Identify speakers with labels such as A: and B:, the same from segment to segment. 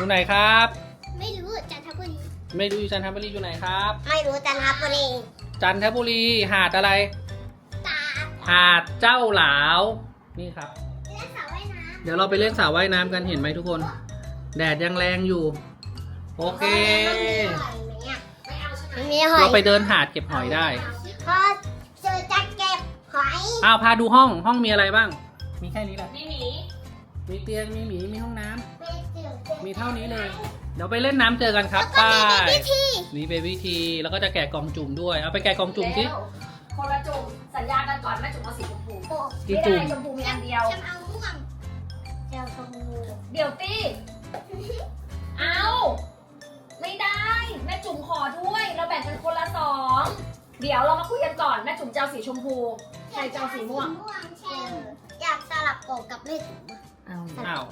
A: อยู่ไหนครับ
B: ไม่รู้จันทบุรี
A: ไม่รู้อยู่จันทบุรีอยู่ไหนครับ
B: ไม่รู้จันทบุรี
A: จันทบุรีหาดอะไร
B: ตา
A: หาดเจ้าหลาว นี่ครับ
B: เล่นสระว่ายน้
A: เดี๋ยวเราไปเล่นสระว่ายน้ำกันเห็นไหมทุกคน แดดยังแรงอยู่ โอำเค
B: มันมีหอย
A: เราไปเดินหาดเก็บหอยได้
B: พอเจอจะเก็บหอย
A: อ้าวพาดูห้องห้องมีอะไรบ้าง มีแค่นี้แหละ
C: ไม่มี
A: มีเตียงมีหมีมีห้องน้ำ
B: ไม่เจอ
A: มีเท่านี้เลย เดี๋ยวไปเล่นน้ำเจอกันครับ
B: ก็
A: ไป
B: มีวิธี
A: นี่เป็นวิธีแล้วก็จะแกะกล่องจุ่มด้วย เอาไปแกะกล่องจุ่มสิ
C: เร็วคนละจุ่มสัญญากันก่อนแม่จุ่มเอาสีชมพู
B: โอ้
A: กี่
C: ไม่
A: จุ่
C: ได้
A: ม
C: ชมพูมีอันเดียว
B: ฉันเอาม่วงเจอชมพู
C: เดี๋ยวตีเอาไม่ได้ แม่จุ่มขอด้วย เราแบ่งกันคนละสอง เดี๋ยวเรามาคุยกันก่อนแม่จุ่มจะเอาสีชมพูใครจะเอาสีม่วง
B: ม่วงเช่นอยากสลับโกบกับเลข
C: เอา
A: อ้าว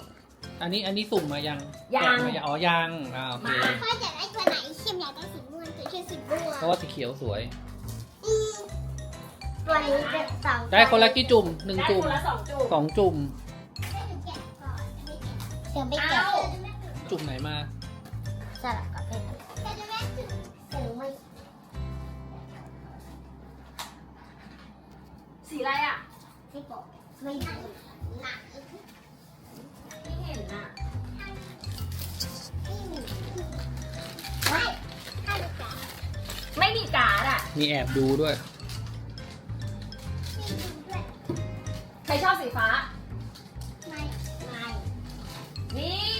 A: อันนี้อันนี้สุ่มมายัง
C: ยัง
A: แกะมาอ๋อยังอ่าโอเค
B: พ่ออยากได้ตัวไหนเข้มอยากได้สีม่วงตัวเช่นสีม่วง
A: เพราะว่าสีเขียวสวย
B: อืมตัวนี้เป็นสอง
A: ได้คนละกี่จุ่มหนึ่ง
C: ได้
A: จุ่ม
C: คนละสองจุ่ม
A: สองจุ่ม
B: เดี๋ยวไปแกะ
A: จุ่มไหนมา
B: สลับกับเลขสีไม่
C: สีอะไรอะ
B: ไม่บอกไม่ได้หนัก
C: ไม่เห็ นอะ
B: ไม่ถ้าดูแกะ
C: ไม่มีการ์ดอะ
A: มีแอบดูด้วย
B: ไม่ดูด้วย
C: ใครชอบสีฟ้า
B: ไม่ไม่
C: นี่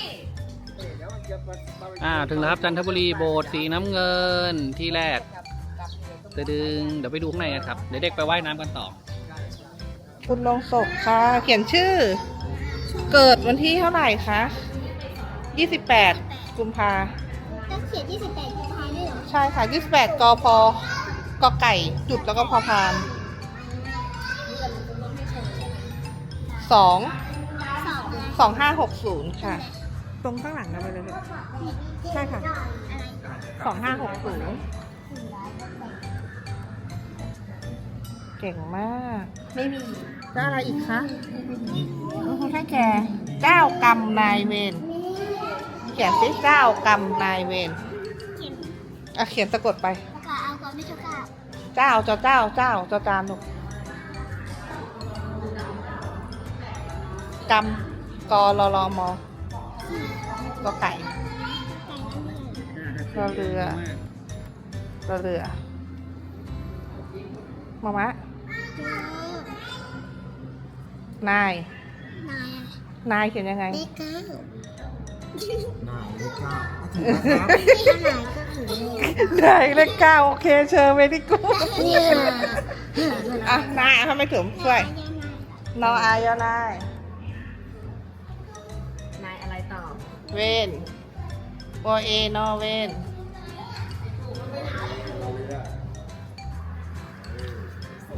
A: อ่า ถึงแล้วครับจันทบุรีโบสถ์สีน้ำเงินที่แรกตะดึง เดี๋ยวไปดูข้างในกันครับ เดี๋ยวเด็กไปว่ายน้ำกันต่อ
D: คุณลงศพค่ะ เขียนชื่อ เกิดวันที่เท่าไหร่คะ28 กุมภา
B: ต้องเขียนที่สิบแปดกุมภาพันธ์ด้วยเหรอ
D: ใช่ค่ะ 28กพกไก่จุดแล้วก็พอพานสอง
B: สอบเลย
D: สองห้าหกศูนย์ค่ะ ตรงข้างหลังนะไปเลยลูกใช่ค่ะ
B: อะไร
D: สองห้าหกศูนย์เก่งมาก ไม่มี จะอะไรอีกคะให้แก่เจ้ากรรมนายเวรเขียนสิเจ้ากรรมนายเวร
B: เอะ
D: เขียนสะกดไป
B: ก็เอาก่อนไม่เท่ากับ
D: เจ้าเจ้าเจ้าเจ้าเจ้าจานลูกกรรมกอรอรอมอกอไก่
B: ก่น้ำเร
D: อเรือรอเรือมามะาย
B: นาย
D: นายเขียนยังไง
B: เลขเก้า
E: นายเลขเก้าถูกแล้วครับ
B: ถ้านายก็ถือเลข
D: นายเลขเก้าโอเคเชิญไปที่กู
B: เนี่ย
D: อะนายทำไมถึงช่วยนออายอนาย
C: นายอะไรต่อ
D: เวนวอเอนอเวน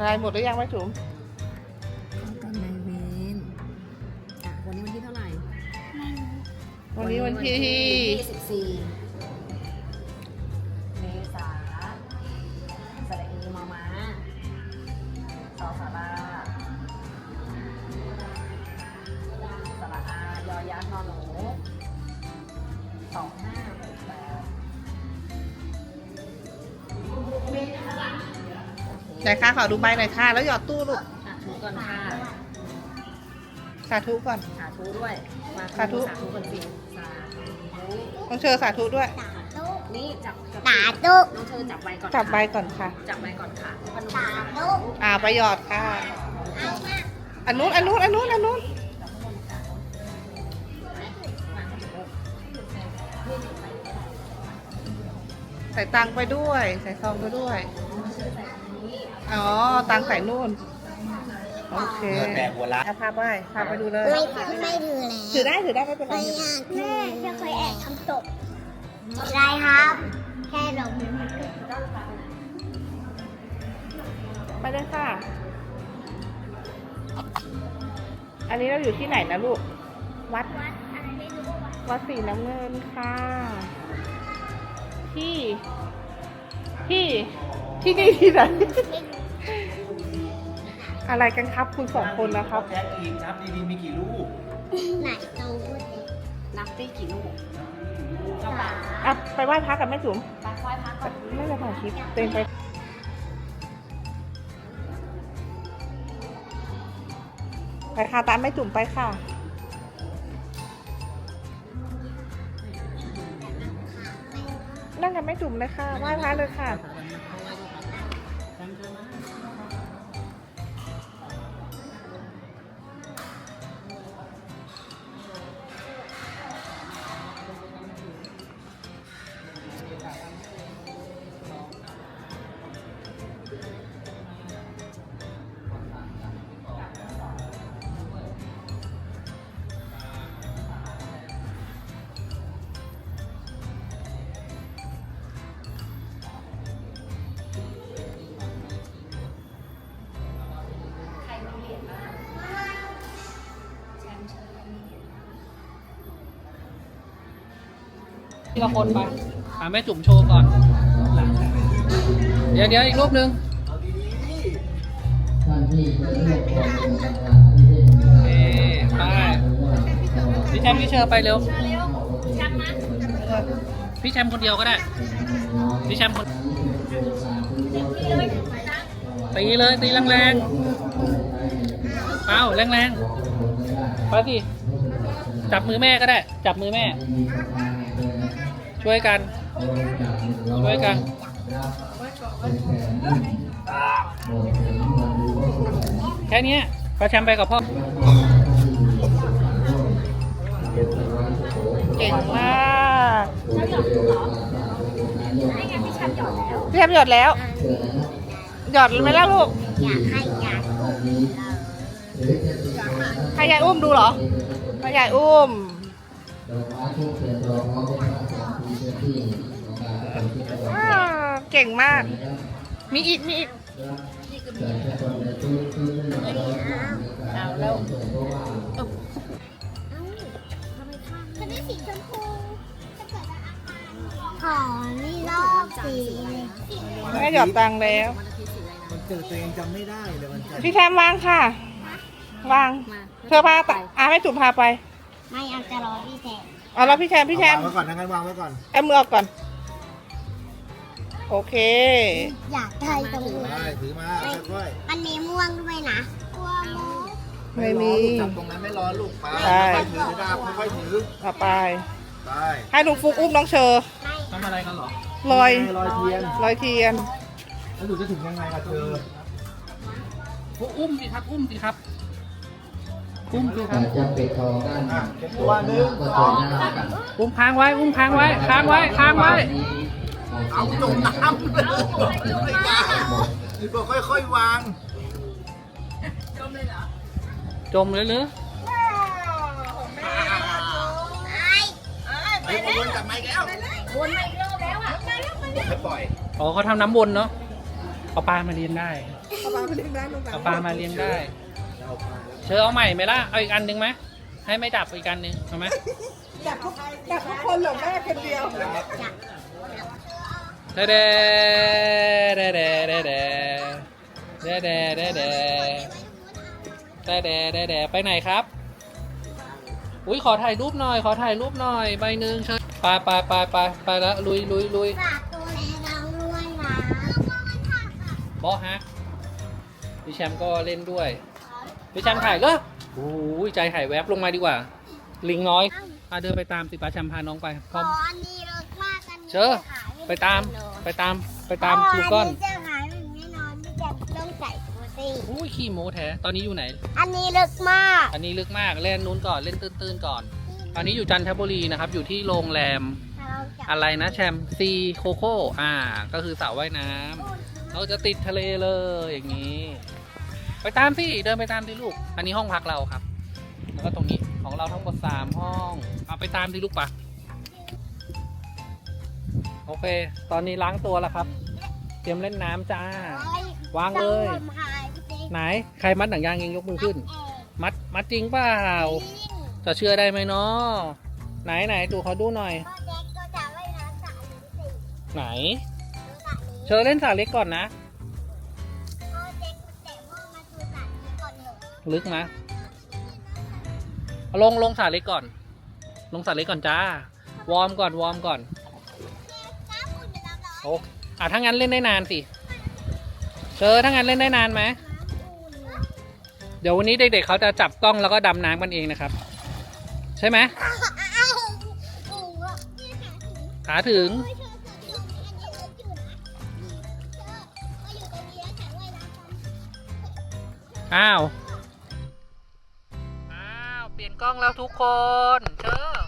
D: นายหมดหรือยังไม่ถุม
C: วันนี้วันที่ยี่สิบสี่เมษาสระเอมามาสอสาราสระอายอยักษ์นอนหนูสองห้าหกแปด
D: ไหนคะขอดูใบหน่อยค่ะ แล้วหยอดตู้ลูก
C: อะถูก่อนค่ะ
D: สาธุก่อน
C: สาธุด้วยมา
D: สาธุ
C: สาธุกันจริงสาธุ
D: ต้องเชิญสาธุด้วย
B: ตาตุก
C: นี่จับจับ
B: ตาตุก
C: น้องเธอจับใบก่อน
D: จับใบ
C: ค่ะ
D: ก่อนค่ะ
C: จับใบก่อนค่ะพนม
B: ตา
C: มือ
B: ตุก
D: อ่าไปหยอดค่ะ
B: เอามา
D: อันนู้นอันนู้นอันนู้นอันนู้นใส่ตังค์ไปด้วย ใส่ซองไปด้วย อ๋อ ตังค์ใส่นู่น โอเค
E: เกิดแต่หัวละ
D: เอาพาไปพาไปดูเลย
B: ไม่ไม่ถือแล้ว
D: ถือได้ถือได้ไม่เป็นไร
B: ไม่อยากแม่จะเคยแอบทำตกอะไรครับ แค่ลม
D: ไปเลยค่ะ อันนี้เราอยู่ที่ไหนนะลูก วัด
B: วัดอะไรไม่รู้วัด
D: วัดสีน้ำเงินค่ะ ที่ ที่ ที่นี่ที่ไหน อะไรกันครับคุณสองคนนะครับ
E: แจ็คอีกนับดีๆมีกี่ลูก
B: ไหนตรงพูดดิ
C: นับได้กี่ลูกเอาไป
D: อะไปไหว้พระกับแม่จุ๋ม
C: ไปคอยพักก่อน
D: ไม่ได้ถ่ายคลิปเต็มไปไปค่ะตามแม่จุ๋มไปค่ะนั่งกับแม่จุ๋มเลยค่ะไหว้พระเลยค่ะ
A: ละคนไปหาแม่จุ๋มโชว์ก่อน เดี๋ยวเดี๋ยวอีกรูปหนึ่งเอ๊ไปพี่แชมป์พี่เชอร์ไปเร็ว พี่แชมป์คนเดียวก็ได้ พี่แชมป์คน
C: นี่เลย
A: ตีเลยตีแรงๆเอาแรงๆไปสิจับมือแม่ก็ได้ จับมือแม่ ช่วยกัน ช่วยกันแค่นี้พอแชมป์ไปกับพ่อ
D: เก่งมาก
C: แชมป์หยดเหรอให้ไงพี่แชมป์หยอดแล้ว
D: หยอดแล้วหยดไหมล่ะลูก
B: อยากให้ยาก
D: ให้ยอุ้มดูเหรอให้ยายอุ้ม เก่งมาก มีอีก มีอีกเอาแล้ว
B: จะได้สีชมพูจะเกิดอาการขอนี่รอบสีสี
D: แม่หยอดตังแล้ว
E: มันเกิดตัวเองจำไม่ได้เลยมันจะ
D: พี่แชมวางค่ะ วาง เธอพาอะแม่จุ๋มพาไป
B: ไม่เอาจะรอพี่แทน
D: เอาแล้วพี่แชมป์พี่แชมป์
E: วางไว้ก่อนนะงั้นวางไว้ก่อน
D: เอามือออกก่อน โอเค
B: อยากได้ตรงนี้
E: ได้ถือมาค่อย
B: มันมีม่วงด้วยนะกลัวม่วง
E: ๆ
D: ไม่มี
E: ลูกจับตรงนั้นไม่ร้อนลูกไป
D: ใช่
E: ค่อยๆถือดาบค่อยๆถือ
D: ต่อไป
E: ไป
D: ให้ลุงฟุกอุ้มน้องเชอร์
B: ไม่
A: ทำอะไรกันเหรอ
D: ลอย
E: ลอยเทียน
D: ลอยเทียน
E: แล้วหนูจะถึงยังไงล่ะเธอ
A: อุ้มสิครับ อุ้มสิครับ อุ้มสิครับ
F: จะปิดทองด้านห
E: อะ
F: ลัง
E: เก็บตัวหนึ่ง
F: ก็
E: ส
F: เจ
E: อ
F: องหน้ากัน
A: อุ้มค้างไว้ อุ้มค้างไว้ ค้างไว้ ค้างไว้
E: เอาจมน้ำเลยไม่กล้าหรือบอกค่อยๆวาง
A: จมเลยหรือ
E: ไอ้คนวนกลับมาอีกแล้ว
C: วนมาอีกรอบแล้วอะ
E: ให้ปล่อย
A: อ๋อเขาทำน้ำวนเนาะเอาปลามาเลี้ยงได้
D: เอาปลามาเลี้ยงได้ลูก
A: เอาปลามาเลี้ยงได้
E: เอาปลาแล้ว
A: เชอเอาใหม่ไหมล่ะ เอาอีกอันหนึ่งไหมให้ไม่ดับอีกอันหนึ่งเอาไหม
D: จับทุกจับทุกคนเหรอแม่คนเดียว
A: เดเดเดเดเดเดเดเดเดเดเดเดเดเดไปไหนครับ อุ้ยขอถ่ายรูปหน่อย ขอถ่ายรูปหน่อยใบหนึ่งเชิญไปไปไปไปไปแล้วลุยลุยลุย
B: ฝากตัวแลเราด้วยนะ
A: บอสฮะพี่แชมป์ก็เล่นด้วย พี่แชมป์ถ่ายก็โอ้ยใจหายแวบลงมาดีกว่า ลิงน้อยอะเดินไปตามสิป้าแชมป์พาน้องไปพ
B: ข
A: ร้อ
B: อ
A: ม
B: อันนี้เลิกมากอันนี้
A: เชอ
B: จะขายม่
A: ไปตามไปตามไปตาม
B: อ๋อ
A: ลูกก้อน
B: อันนี้จะขายแบบแน่นอนพี่แจ๊คต้องใส่ตัวสิ
A: อุ้ยขี้โม้แท้ตอนนี้อยู่ไหน
B: อันนี้เลิกมาก
A: อันนี้ลึกมากเล่นนู้นก่อนเล่นตื้นๆก่อน ตอนนี้อยู่จันทบุรีนะครับ อยู่ที่โรงแรม
B: ถ้าเราจับ
A: อะไรนะแชมป์ซีโคโค่อ่า ก็คือสระว่ายน้ำเราจะติดทะเลเลยอย่างนี้ ไปตามสิเดินไปตามสิลูก อันนี้ห้องพักเราครับ แล้วก็ตรงนี้ของเราทั้งหมดสามห้องเอาไปตามสิลูกปะโอเค ตอนนี้ล้างตัวแล้วครับ เตรียมเล่นน้ำจ้า วางเลย
B: ต้องทำขายพี่เจ๊
A: ไหน ใครมัดหนังยางเองยกมือขึ้น
B: เอ
A: มัดมัดจริงเปล่า
B: ง
A: จะเชื่อได้ไหมเนาะไหนไหนดูเขาดูหน่อย
B: ก็แจ๊คก็จะไว้น้ำสระนี้สิ
A: ไหน
B: สระนี้
A: เชอเล่นสระเล็กก่อนนะ ลึกนะลงลงสระเล็กก่อน ลงสัตว์เล็กก่อนจ้าวอร์มก่อนวอร์มก่อน
B: น้ำอุ่นเป็นน้ำร้อน
A: โอ้อะถ้างั้นเล่นได้นานสิเชอถ้างั้นเล่นได้นานไหมเดี๋ยววันนี้เด็กๆเขาจะจับกล้องแล้วก็ดำน้ำกันเองนะครับ ใช่ไหม
B: ขาถึงอ้าว ก
A: ล้องแล้วทุกคนเชอ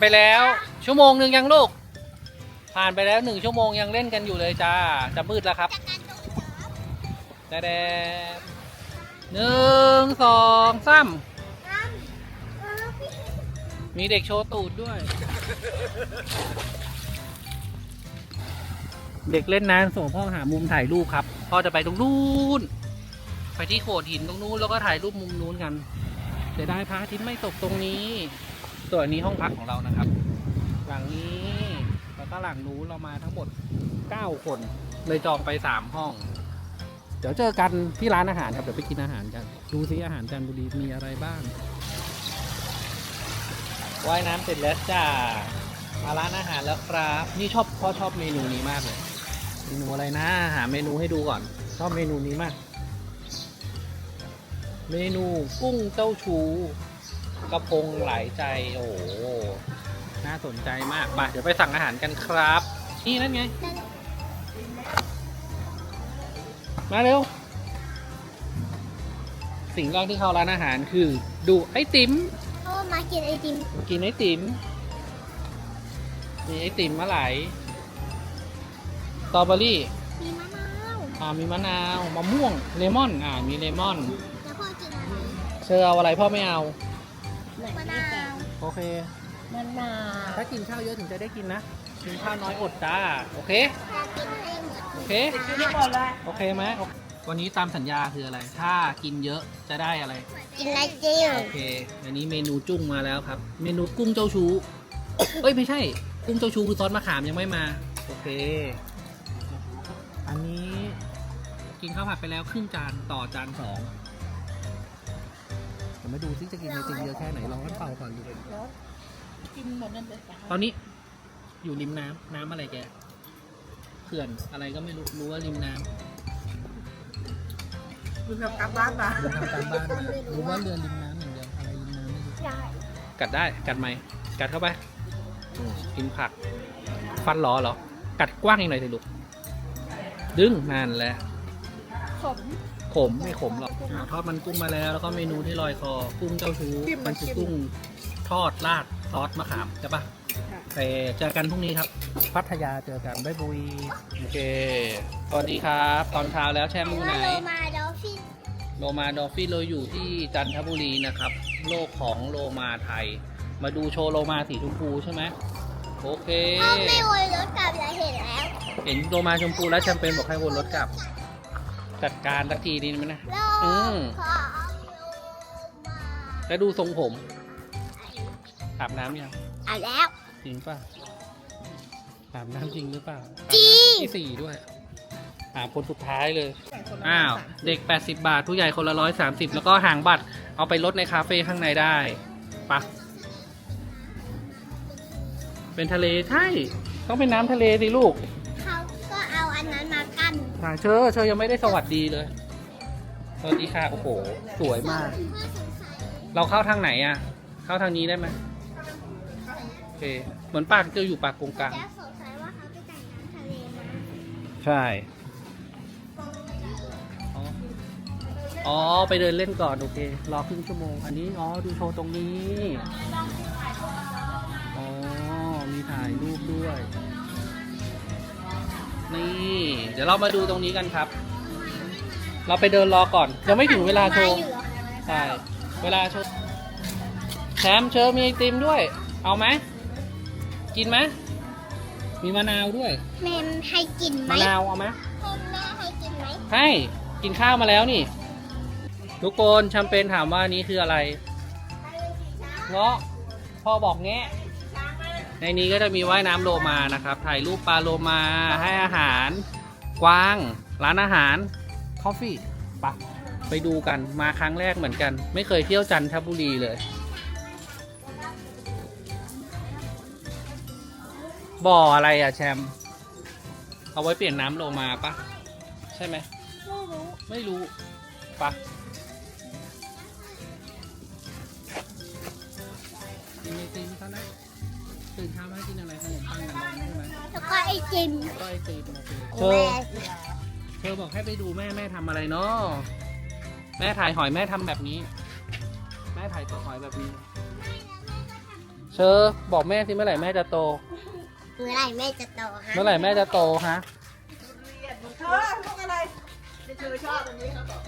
A: ไปแล้ว ชั่วโมงหนึ่งยังลูก ผ่านไปแล้วหนึ่งชั่วโมงยังเล่นกันอยู่เลยจ้า จะมืดแล้วครับแดดหนึ่งสองสามมีเด็กโชว์ตูดด้วย เด็กเล่นน้ำส่งพ่อหามุมถ่ายรูปครับ พ่อจะไปตรงนู้น ไปที่โขดหินตรงนู้นแล้วก็ถ่ายรูปมุมนู้นกันจะได้พระอาทิตย์ไม่ตกตรงนี้ ส่วนอันนี้ห้องพักของเรานะครับ หลังนี้แล้วก็หลังนู้นเรามาทั้งหมด 9 คน เลยจองไป 3 ห้อง เดี๋ยวเจอกันที่ร้านอาหารครับ เดี๋ยวไปกินอาหารกัน ดูซิอาหารจันทบุรีมีอะไรบ้าง ว่ายน้ำเสร็จแล้วจ้า มาร้านอาหารแล้วครับ นี่ชอบพ่อชอบเมนูนี้มากเลย เมนูอะไรนะ หาเมนูให้ดูก่อน ชอบเมนูนี้มาก เมนูกุ้งเจ้าชู กระพงหลายใจ โอ้โหน่าสนใจมากมาเดี๋ยวไปสั่งอาหารกันครับ นี่นั่นไง มาเร็ว สิ่งแรกที่เข้าร้านอาหารคือ ดูไอติม
B: โอ้มากินไอติม
A: กินไอติม มีไอติมมาไหลายสตรอเบอรี่
B: มีมะนาว
A: อ่า มีมะนาว มะม่วง เลมอน อ่า มีเลมอน
B: แล้วพ่อกินอะไร
A: เชอเอาอะไรพ่อไม่เอา
B: มะนาว
A: โอเค
C: มะนาว
A: ถ้ากินข้าวเยอะถึงจะได้กินนะ กินข้าวน้อยอดจ้า โอเค
B: อยากกินให้หมด
A: โอเค
C: ไม่หมดเลย
A: โอเคไหมโอเควันนี้ตามสัญญาคืออะไร ถ้ากินเยอะจะได้อะไร
B: กินไอติม
A: โอเค อันนี้เมนูจุ้งมาแล้วครับ เมนูกุ้งเจ้าชูเอ้ยไม่ใช่ กุ้งเจ้าชูคือซอสมะขามยังไม่มา โอเค อันนี้กินข้าวผัดไปแล้วครึ่งจานต่อจานสองเดี๋ ยวมาดูซิจะกินไอติมเยอะแค่ไหนลองกันเป่าก่อนดูเลย
D: กินหมดนั่นเลยจ้ะ
A: ตอนนี้ อยู่ริมน้ำน้ำอะไรแกเขื่อนอะไรก็ไม่รู้รู้ว่าริมน้ำ
D: คุณแบบกลับบ้านมา
A: ทำตามบ้านมารู้ว่าเรือริมน้ำอย่างเดียวอะไรริมน้ำไม่รู้
B: ได้
A: กัดได้กัดไหมกัดเข้าไปอืมกินผัก ฟันหลอเหรอ กัดกว้างอีกหน่อยสิลูกดึงนั่นแหละ
B: ขม
A: ขมไม่ขมหรอกอ่าทอดมันกุ้งมาแล้ว แล้วก็เมนูที่ลอยคอกุ้งเจ้าชู้มันคือกุ้งทอดราดซอสมะขามใช่ปะแต่เจอกันพรุ่งนี้ครับ พัทยาเจอกันบ๊ายบุยโอเคสวัสดีครับ ตอนเช้าแล้วแชมป์อยู่ไหน
B: ว่าโลมาดอฟฟิน
A: โลมาดอฟฟี่เราอยู่ที่จันทบุรีนะครับ โลกของโลมาไทย มาดูโชว์โลมาสีชมพูใช่ไหมโอเค
B: พ่อไม่วนรถกลับแล้วเห็นแล้ว
A: เห็นโลมาชมพูแล้วแชมเปญบอกให้วนรถกลับ จัดการสักทีดีไหมนะ
B: โล
A: อืม
B: ของโลมา
A: แล้วดูทรงผมอาบน้ำยัง
B: อะแล้ว
A: จริงป่ะอาบน้ำจริงหรือเปล่า
B: จริง
A: อาบน้ำคนที่สี่ด้วยอาบคนสุดท้ายเลยอ้าวเด็ก 80 บาท ผู้ใหญ่คนละ130แล้วก็หางบัตรเอาไปลดในคาเฟ่ข้างในได้ปะเป็นทะเลใช่ ต้องเป็นน้ำทะเลสิลูก
B: เขาก็ กั้น
A: อ่าเชอเชอยังไม่ได้สวัสดีเลย สวัสดีค่ะโอ้โหสวยมาก
B: พ่อสงสัย
A: เราเข้าทางไหนอะเข้าทางนี้ได้ไหมโอเคเหมือนปากจะอยู่ปากกงกลาง
B: แล้วสงสัยว่าเขาไปแต่งน้ำทะเลมา
A: ใช่อ๋ออ๋อไปเดินเล่นก่อนโอเค รอครึ่งชั่วโมง อันนี้อ๋อดูโชว์ตรงนี้อ๋อมีถ่ายรูปด้วย นี่ เดี๋ยวเรามาดูตรงนี้กันครับ เราไปเดินรอก่อน ยังไม่ถึงเวลาโชว์
B: อยู่เหรอ
A: ใช่เวลาโชว์แชมป์เชิญมีไอติมด้วย เอาไหมกินไหมมีมะนาวด้วย
B: แม่ให้กินไหม
A: มะนาวเอาไหม
B: ให้แม่ให้กินไหม
A: ให้กินข้าวมาแล้วนี่ ทุกคนแชมเปญถามว่านี้คืออะไรเงาะพ่อบอกแงะ ในนี้ก็จะมีว่ายน้ำโลมานะครับ ถ่ายรูปปลาโลมาให้อาหาร กวาง ร้านอาหารคอฟฟี่ปะไปดูกันมาครั้งแรกเหมือนกัน ไม่เคยเที่ยวจันทบุรีเลย บ่ออะไรอะแชมป์เอาไว้เปลี่ยนน้ำโลมาปะใช่ไหม
B: ไม่รู้
A: ไม่รู้ปะกินไอติมเขานะ ตื่นเช้ามากินอะไรขนมปังกับนมใช่ไหม
B: แล้วก็ไอติม
A: ก็ไอติมโอเคเธ
B: แม่
A: อเธอบอกให้ไปดูแม่แม่ทำอะไรเนาะแม่ถ่ายหอยแม่ทำแบบนี้ แม่ถ่ายตัวหอยแบบนี้ เชอบอกแม่สิเมื่อไหร่แม่จะโต
B: เมื่อไหร่แม่จะโตฮะ
A: เมื่อไหร่แม่จะโตฮะ
D: เธอลูกอะไรเธอชอบอันนี้เขาบอก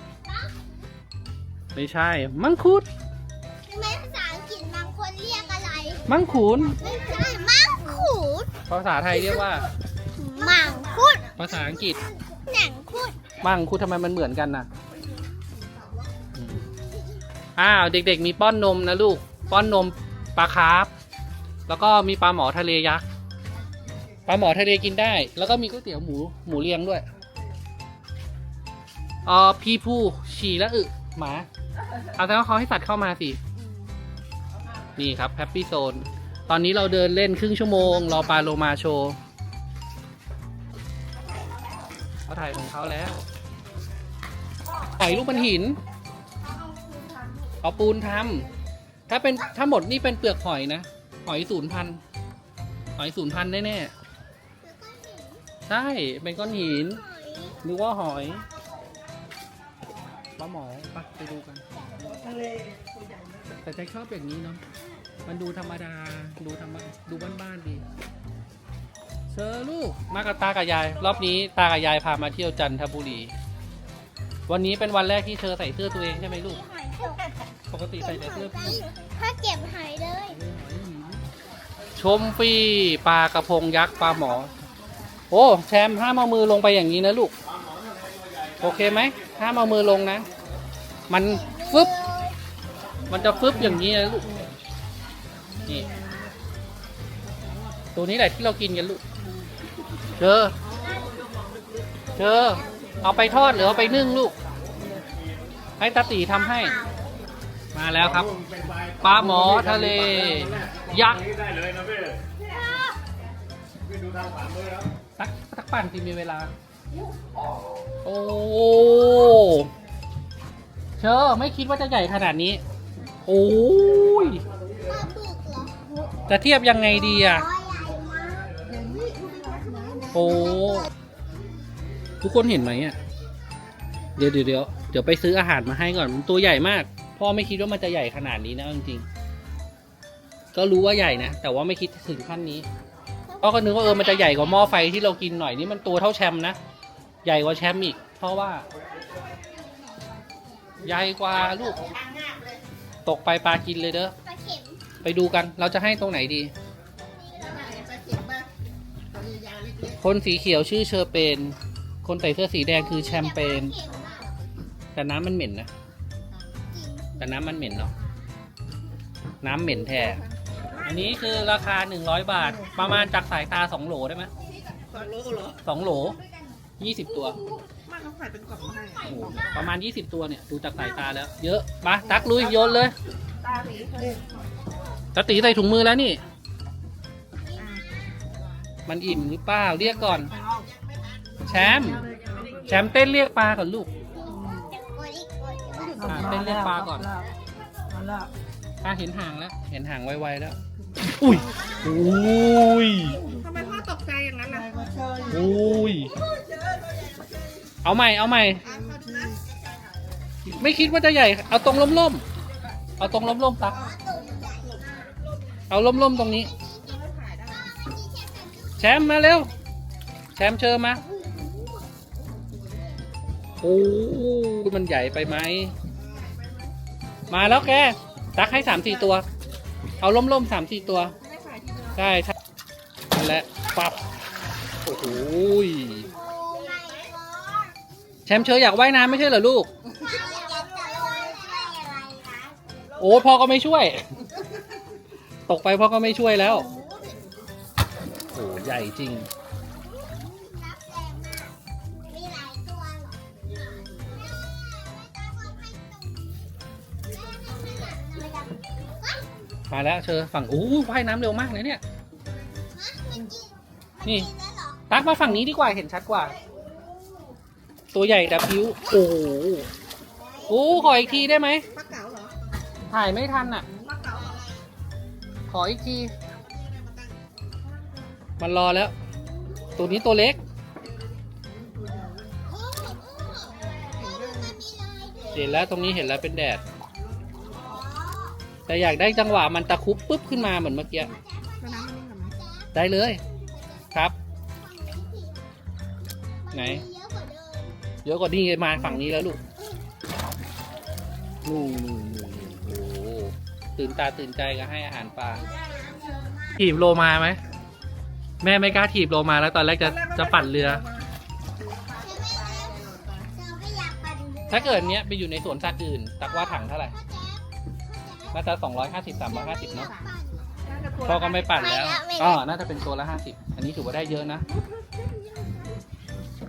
A: ไม่ใช่ มังคุด
B: แม่
A: มังคุน
B: ไม่ใช่มังคุด
A: ภาษาไทยเรียกว่า
B: มังคุด
A: ภาษาอังกฤษ
B: หนังคุด
A: มังคุดทำไมมันเหมือนกันน่ะอืมอ้าวเด็กๆ มีป้อนนมนะลูก ป้อนนมปลาคาร์ฟแล้วก็มีปลาหมอทะเลยักษ์ปลาหมอทะเลกินได้ แล้วก็มีก๋วยเตี๋ยวหมูหมูเรียงด้วยอ๋อพี่ผู้ฉี่และอึหมาเอาแต่ว่าเขาให้สัตว์เข้ามาสิ นี่ครับแฮปปี้โซนตอนนี้เราเดินเล่นครึ่งชั่วโมง รอปลาโลมาโชว์เขาถ่ายของเขาแล้วหอยลูกมันหิน เอาปูนทำถ้าเป็นถ้าหมดนี่เป็นเปลือกหอยนะ หอยศูนย์พัน หอยศูนย์พันแน่ๆ ใช่ เป็นก้อนหินนึกว่าหอยปลาหมอไปไปดูกัน
D: ทะเล
A: แต่ใจชอบอย่างนี้เนาะ มันดูธรรมดา ดูธรรมดูบ้านๆดี เชิญลูก มากับตากับยาย รอบนี้ตากับยายพามาเที่ยวจันทบุรี วันนี้เป็นวันแรกที่เธอใส่เสื้อตัวเองใช่ไหมลูก
B: หอยตก
A: ปกติใส่แต่เสื้อพี่
B: ถ้าเก็บหอยเลย
A: ชมฟรีปลากระพงยักษ์ปลาหมอ โอ้แชมป์ห้ามเอามือลงไปอย่างนี้นะลูก โอเคไหมห้ามเอามือลงนะ มันฟึบมันจะฟึบอย่างนี้นะลูก นี่ ตัวนี้แหละที่เรากินกันลูกเจอเจอเอาไปทอดหรือเอาไปนึ่งลูก ให้ตาตีทำให้ มาแล้วครับ ปลาหมอทะเล ยักษ์
E: ได้เลยนะพี่พี่ดูทางขวามือแล้ว
A: ตักตักปั่นที่มีเวลา โอ้ เชอไม่คิดว่าจะใหญ่ขนาดนี้ โอ้ย จะเทียบยังไงดีอะ โอ้ ทุกคนเห็นไหมอะ เดี๋ยวเดี๋ยวเดี๋ยวเดี๋ยวไปซื้ออาหารมาให้ก่อน มันตัวใหญ่มาก พ่อไม่คิดว่ามันจะใหญ่ขนาดนี้นะจริงๆ ก็รู้ว่าใหญ่นะ แต่ว่าไม่คิดถึงขั้นนี้พ่อก็นึกว่าเออ มันจะใหญ่กว่าหม้อไฟที่เรากินหน่อยนี่มันตัวเท่าแชมป์นะ ใหญ่กว่าแชมป์อีก เพราะว่า ใหญ่กว่าลูก ตกไปปลากินเลยเด้อ ไปดูกันเราจะให้ตรงไหนดี คนสีเขียวชื่อเชอร์เปน คนใส่เสื้อสีแดงคือแชมเปญ
B: ปลาเข็มอะ
A: แต่น้ำมันเหม็นนะ แต่น้ำมันเหม็นเนาะน้ำเหม็นแท้อันนี้คือราคา 100 บาท ประมาณจากสายตา 2 โหลได้ไหม
D: ตอนรู้เหรอ
A: สองโหล 20 ตัว
D: มากเขาขายเป็นกล่องให้
A: โอ้โหประมาณ 20 ตัวเนี่ย ดูจากสายตาแล้ว เยอะมาตักลุยโยนเลย
D: ตาหลีเขาเนี่ย
A: ตาตีใส่ถุงมือแล้วนี่ มันอิ่มหรือเปล่าเรียกก่อน แชมป์แชมป์เต้นเรียกปลาก่อนลูก
B: กดอีกกดอีก
A: อะเต้นเรียกปลาก่อน
D: มาแล้ว
A: อะเห็นห่างแล้ว เห็นห่างไวๆแล้ว อุ้ยอุ้ย
D: ทำไมพ่อตกใจอย่างนั้นล่ะ
A: อุ้ยเอาใหม่เอาใหม่ ไม่คิดว่าจะใหญ่ เอาตรงล่มๆ เอาตรงล่มๆตัก เอาล่มๆตรงนี้ แชมป์มาเร็ว แชมป์เชิญมา โอ้มันใหญ่ไปไหม มาแล้วแก ตักให้สามสี่ตัว เอาล่มๆสามสี่ตัว ใช่ใช่นั่นแหละปับ โอ้โหย
B: โอ้ my god
A: แชมป์เชออยากว่ายน้ำไม่ใช่เหรอลูก
B: อยากจะลอยช่วยอะไรคะ
A: โอ้พ่อก็ไม่ช่วย ตกไปพ่อก็ไม่ช่วยแล้ว โอ้ใหญ่จริง
B: มาแล้
A: วเชอฝั่งโอ้ว่ายน้ำเร็วมากเลยเนี่ย
B: นี่รอ
A: ตักมาฝั่งนี้ดีกว่าเห็นชัดกว่า ตัวใหญ่ดับพิ้ว โอ้โหโอ้ขออีกทีได้ไหมถ่ายไม่ทันอะ ขออีกที มันรอแล้ว ตัวนี้ตัวเล็ก เห็นแล้วตรงนี้เห็นแล้วเป็นแดด แต่อยากได้จังหวะมันตะคุบปุ๊บขึ้นมาเหมือนเมื่อกี้
D: ได้
A: เลย ครับ ไหน
B: เยอะกว่า
A: นี้มาฝั่งนี้แล้วลูกนู่นนู่นนู่น ตื่นตาตื่นใจก็ให้อาหารปลาถีบโลมาไหมแม่ไม่กล้าถีบโลมาแล้วตอนแรกจะจะปั่นเรือ
B: ใช่ไหมเราก็อยากปั่นเรือ
A: ถ้าเกิดเนี้ยไปอยู่ในสวนสัตว์อื่น ตักว่าถังเท่าไหร่น่าจะสองร้อยห้าสิบสามร้อยห้าสิบเนาะ
D: น่าจะตัว
A: พ่อก็ไม่ปั่นแล้ว
B: ไม่ละไม่ละ
A: อ๋อน่าจะเป็นตัวละห้าสิบอันนี้ถือว่าได้เยอะนะ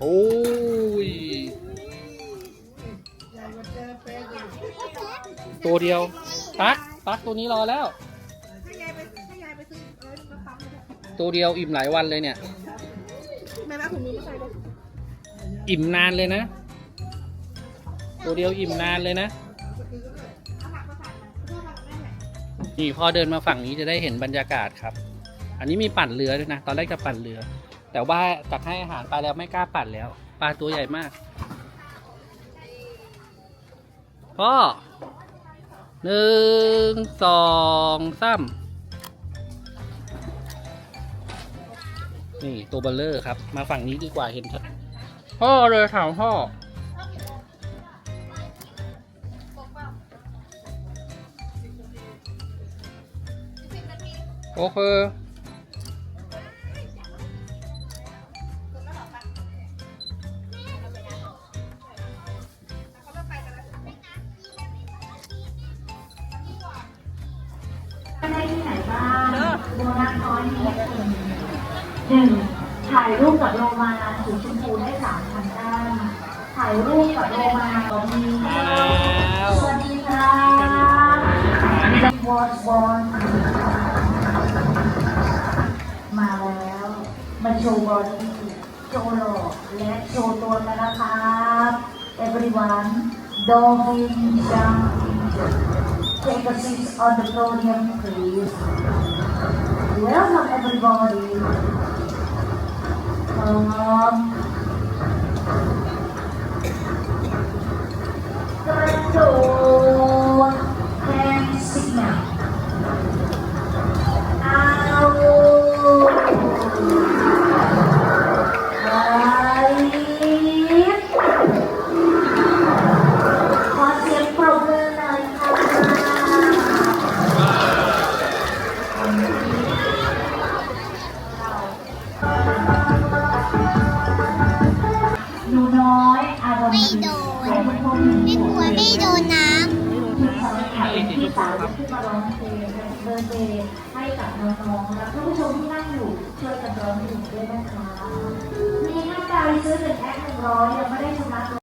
A: โอ้ย
D: ใหญ่กว่าเจอเป๊ะอยู่
A: ตัวเดียว ตัก ตักตัวนี้รอแล้ว
D: ให้ยายไปให้ยายไปซื้อเอ้ยมาปั๊มเลย
A: ตัวเดียวอิ่มหลายวันเลยเนี่ย
D: แม่รับถุงมือมาใส่เลย
A: อิ่มนานเลยนะ ตัวเดียวอิ่มนานเลยนะนี่พอเดินมาฝั่งนี้จะได้เห็นบรรยากาศครับ อันนี้มีปั่นเรือด้วยนะ ตอนแรกจะปั่นเรือ แต่ว่าตักให้อาหารปลาแล้วไม่กล้าปั่นแล้ว ปลาตัวใหญ่มากพ่อ หนึ่งสองสามนี่ตัวเบลเลอร์ครับ มาฝั่งนี้ดีกว่าเห็นชัดพ่อเลยถามพ่อ โอเค
F: โบนัสน้อยนี้คือหนึ่งถ่ายรูปกับโลมาสีชมพูได้สามพันด้านถ่ายรูปกับโลมาตอนนี้สวัสดีครับวอร์บอลมาแล้วมาโชว์บอดี้โชว์หล่อและโชว์ตัวกันนะครับ everyone dolphin jump take a seat on the podium please welcome everybody. พ